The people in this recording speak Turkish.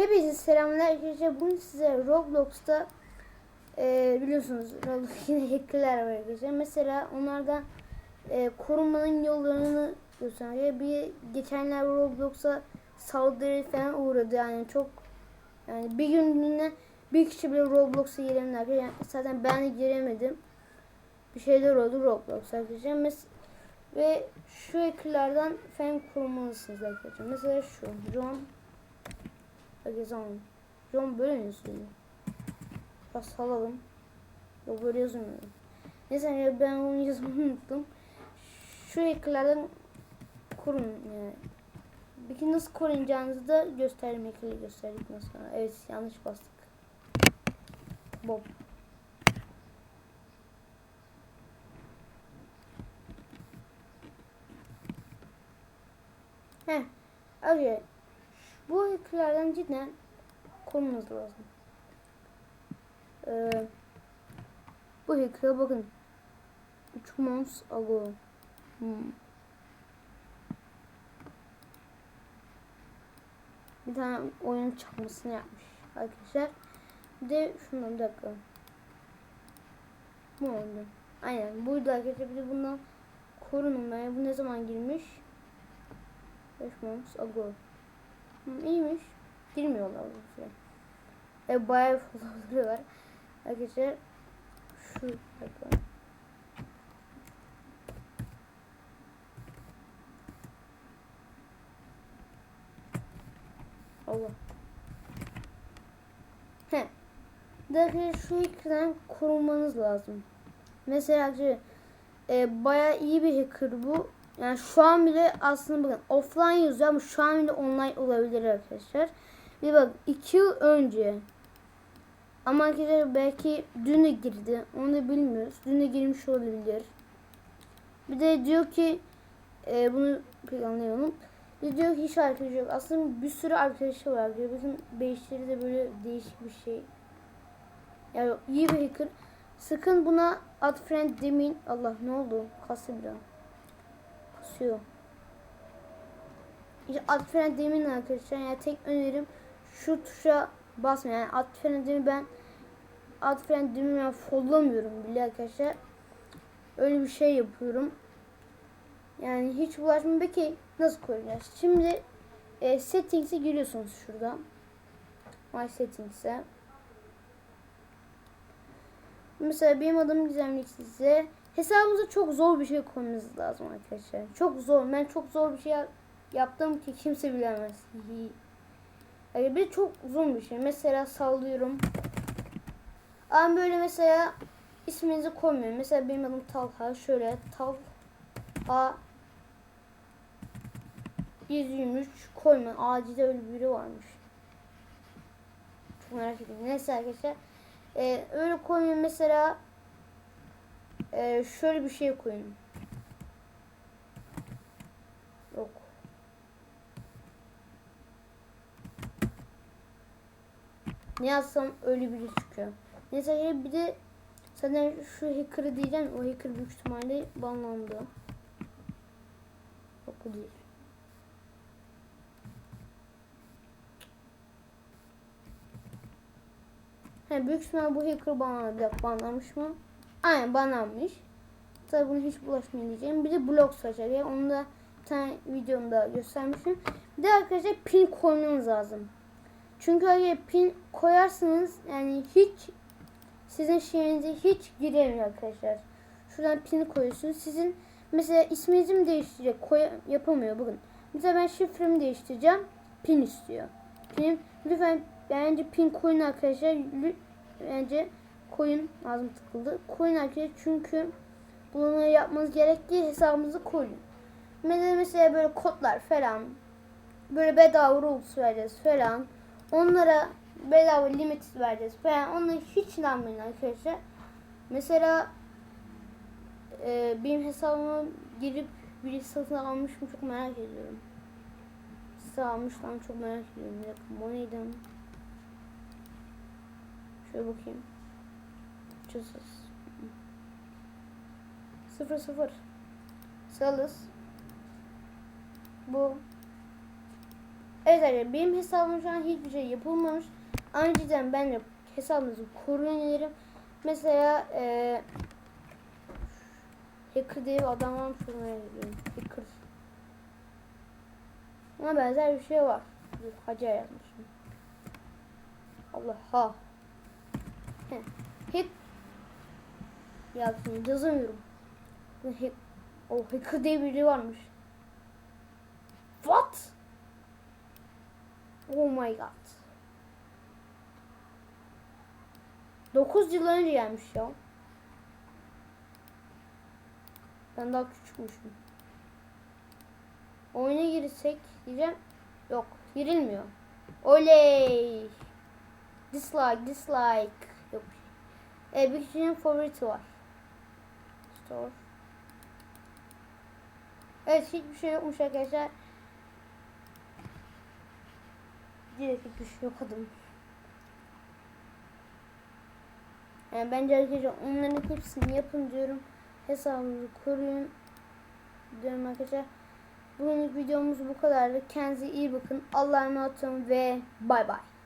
Hepinize selamlar arkadaşlar. Bugün size Roblox'ta e, biliyorsunuz Roblox yine hackerler var arkadaşlar. Mesela onlardan e, korunmanın yollarını gösteriyor. Bir geçenler Roblox'a saldırı falan uğradı yani çok yani bir günlüğüne bir kişi bile Roblox'a giremedi. Yani zaten ben de giremedim. Bir şeyler oldu Roblox arkadaşlar. Mes ve şu hackerlardan falan korunmalısınız arkadaşlar. Mesela şu John Zaman. John böyle mi yazıyor? Biraz salalım. Yok böyle yazmıyor. Neyse ben onu yazmayı unuttum. Şu hackerlardan korun yani. Peki nasıl korunacağınızı da gösterdim hacker'ı gösterdik nasıl. Evet yanlış bastık. Bob. Heh. Okay. Bu hackerlardan cidden korunmanız lazım. Ee, bu hacker'a bakın. 3 months ago. Hmm. Bir tane oyun çakmasını yapmış arkadaşlar. Bir de şundan bir dakika. Bu oldu. Aynen buydu arkadaşlar. Bir de bundan korunun ben. Bu ne zaman girmiş? 5 months ago. Hı, iyiymiş. Girmiyorlar bu süre. E, bayağı fotoğrafları var. Arkadaşlar şu dakika. Allah. He. Dakika şu ekran korunmanız lazım. Mesela e, bayağı iyi bir hacker bu. Yani şu an bile aslında bakın offline yazıyor ama şu an bile online olabilir arkadaşlar. Bir bak iki yıl önce ama arkadaşlar belki dün de girdi. Onu da bilmiyoruz. Dün de girmiş olabilir. Bir de diyor ki e, bunu pek anlayalım. Bir diyor ki hiç arkadaşı yok. Aslında bir sürü arkadaşı var. Diyor. Bizim beşleri de böyle değişik bir şey. Yani iyi bir hacker. Sakın buna ad friend demeyin. Allah ne oldu? Kası bir an kasıyor. İşte alt fren demin arkadaşlar yani tek önerim şu tuşa basma yani alt fren demin ben alt fren demin ben follamıyorum bile arkadaşlar. Öyle bir şey yapıyorum. Yani hiç bulaşmam. Peki nasıl koyacağız? Şimdi e, settings'e giriyorsunuz şurada. My settings'e. Mesela benim adım gizemlik size. Hesabımıza çok zor bir şey koymanız lazım arkadaşlar. Çok zor. Ben çok zor bir şey yaptım ki kimse bilemez. Yani bir çok zor bir şey. Mesela sallıyorum. Ama böyle mesela isminizi koymuyorum. Mesela benim adım Talha. Şöyle Talha 123 koyma. Acilde öyle biri varmış. Çok merak ediyorum. Neyse arkadaşlar. Ee, öyle koymuyorum mesela ee, şöyle bir şey koyayım. Yok. Ne yazsam öyle biri çıkıyor. Neyse bir de zaten şu hacker'ı diyeceğim. O hacker büyük ihtimalle banlandı. Yok değil. He, büyük ihtimalle bu hacker banlandı. Banlamış mı? Aynen banlanmış. Tabi bunu hiç bulaşmayın diyeceğim. Bir de blok saçar. Onu da bir tane videomda göstermişim. Bir de arkadaşlar pin koymanız lazım. Çünkü eğer pin koyarsanız yani hiç sizin şeyinize hiç giremiyor arkadaşlar. Şuradan pin koyuyorsunuz. Sizin mesela isminizi mi değiştirecek? Koy yapamıyor bugün. Mesela ben şifremi değiştireceğim. Pin istiyor. Pin lütfen bence pin koyun arkadaşlar. Bence koyun ağzım tıkıldı. Koyun arkadaşlar çünkü bunu yapmanız gerektiği hesabınızı koyun. Mesela, böyle kodlar falan böyle bedava rules vereceğiz falan. Onlara bedava limit vereceğiz falan. Onlara hiç inanmayın arkadaşlar. Mesela e, benim hesabıma girip biri satın almış mı çok merak ediyorum. Size almış lan çok merak ediyorum. Bir dakika neydi? Şöyle bakayım. Çözüz. Sıfır sıfır. Salız. Bu. Evet arkadaşlar benim hesabım şu an hiçbir şey yapılmamış. Önceden ben de hesabınızı koruyun derim. Mesela eee Hacker diye bir adam var şuna yazıyorum. Hacker. Buna benzer bir şey var. Hacı yazmışım. Allah ha. Heh. Hack. Ya şimdi yazamıyorum. Hack. Oh hacker diye biri varmış. What? Oh my god. 9 yıl önce gelmiş ya. Ben daha küçükmüşüm. Oyuna girsek diyeceğim. Yok girilmiyor. Oley. Dislike dislike. Yok. E, bir kişinin favoriti var. Store. Evet hiçbir şey yokmuş arkadaşlar. Direkt bir şey yok adım. Yani bence arkadaşlar onların hepsini yapın diyorum. Hesabınızı koruyun diyorum arkadaşlar. Bugünlük videomuz bu kadardı. Kendinize iyi bakın. Allah'a emanet olun ve bay bay.